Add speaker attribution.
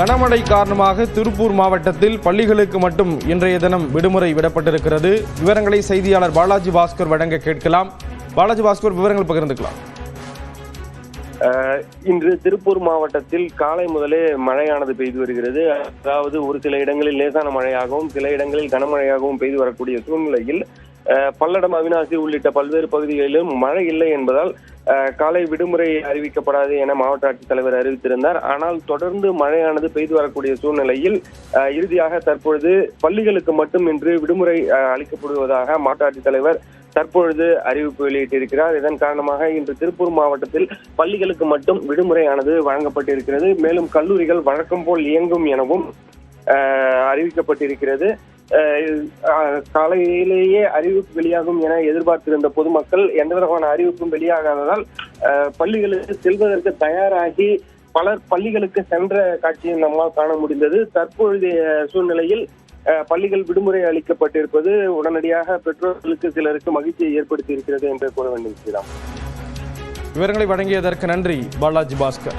Speaker 1: கனமழை காரணமாக திருப்பூர் மாவட்டத்தில் பள்ளிகளுக்கு மட்டும் இன்றைய தினம் விடுமுறை விடப்பட்டிருக்கிறது. விவரங்களை செய்தியாளர் பாலாஜி பாஸ்கர் வழங்க கேட்கலாம். பாலாஜி பாஸ்கர் விவரங்கள் பகிர்ந்துக்கலாம்.
Speaker 2: இன்று திருப்பூர் மாவட்டத்தில் காலை முதலே மழையானது பெய்து வருகிறது. அதாவது ஒரு சில இடங்களில் லேசான மழையாகவும் சில இடங்களில் கனமழையாகவும் பெய்து வரக்கூடிய சூழ்நிலையில் பல்லடம் அவினாசி உள்ளிட்ட பல்வேறு பகுதிகளிலும் மழை இல்லை என்பதால் காலை விடுமுறை அறிவிக்கப்படாது என மாவட்ட ஆட்சித்தலைவர் அறிவித்திருந்தார். ஆனால் தொடர்ந்து மழையானது பெய்து வரக்கூடிய சூழ்நிலையில் இறுதியாக தற்பொழுது பள்ளிகளுக்கு மட்டும் இன்று விடுமுறை அளிக்கப்படுவதாக மாவட்ட ஆட்சித்தலைவர் தற்பொழுது அறிவிப்பு வெளியிட்டிருக்கிறார். இதன் காரணமாக இன்று திருப்பூர் மாவட்டத்தில் பள்ளிகளுக்கு மட்டும் விடுமுறையானது வழங்கப்பட்டிருக்கிறது. மேலும் கல்லூரிகள் வழக்கம் போல் இயங்கும் எனவும் அறிவிக்கப்பட்டிருக்கிறது. காலையிலேயே அறிவிப்பு வெளியாகும் என எதிர்பார்த்திருந்த பொதுமக்கள் எந்த விதமான அறிவிப்பும் வெளியாகாததால் பள்ளிகளுக்கு செல்வதற்கு தயாராகி பலர் பள்ளிகளுக்கு சென்ற காட்சியை நம்மால் காண முடிந்தது. தற்பொழுதைய சூழ்நிலையில் பள்ளிகள் விடுமுறை அளிக்கப்பட்டிருப்பது உடனடியாக பெற்றோர்களுக்கு சிலருக்கு மகிழ்ச்சியை ஏற்படுத்தி இருக்கிறது என்று கூற வேண்டும்
Speaker 1: விவரங்களை வழங்கியதற்கு நன்றி பாலாஜி பாஸ்கர்.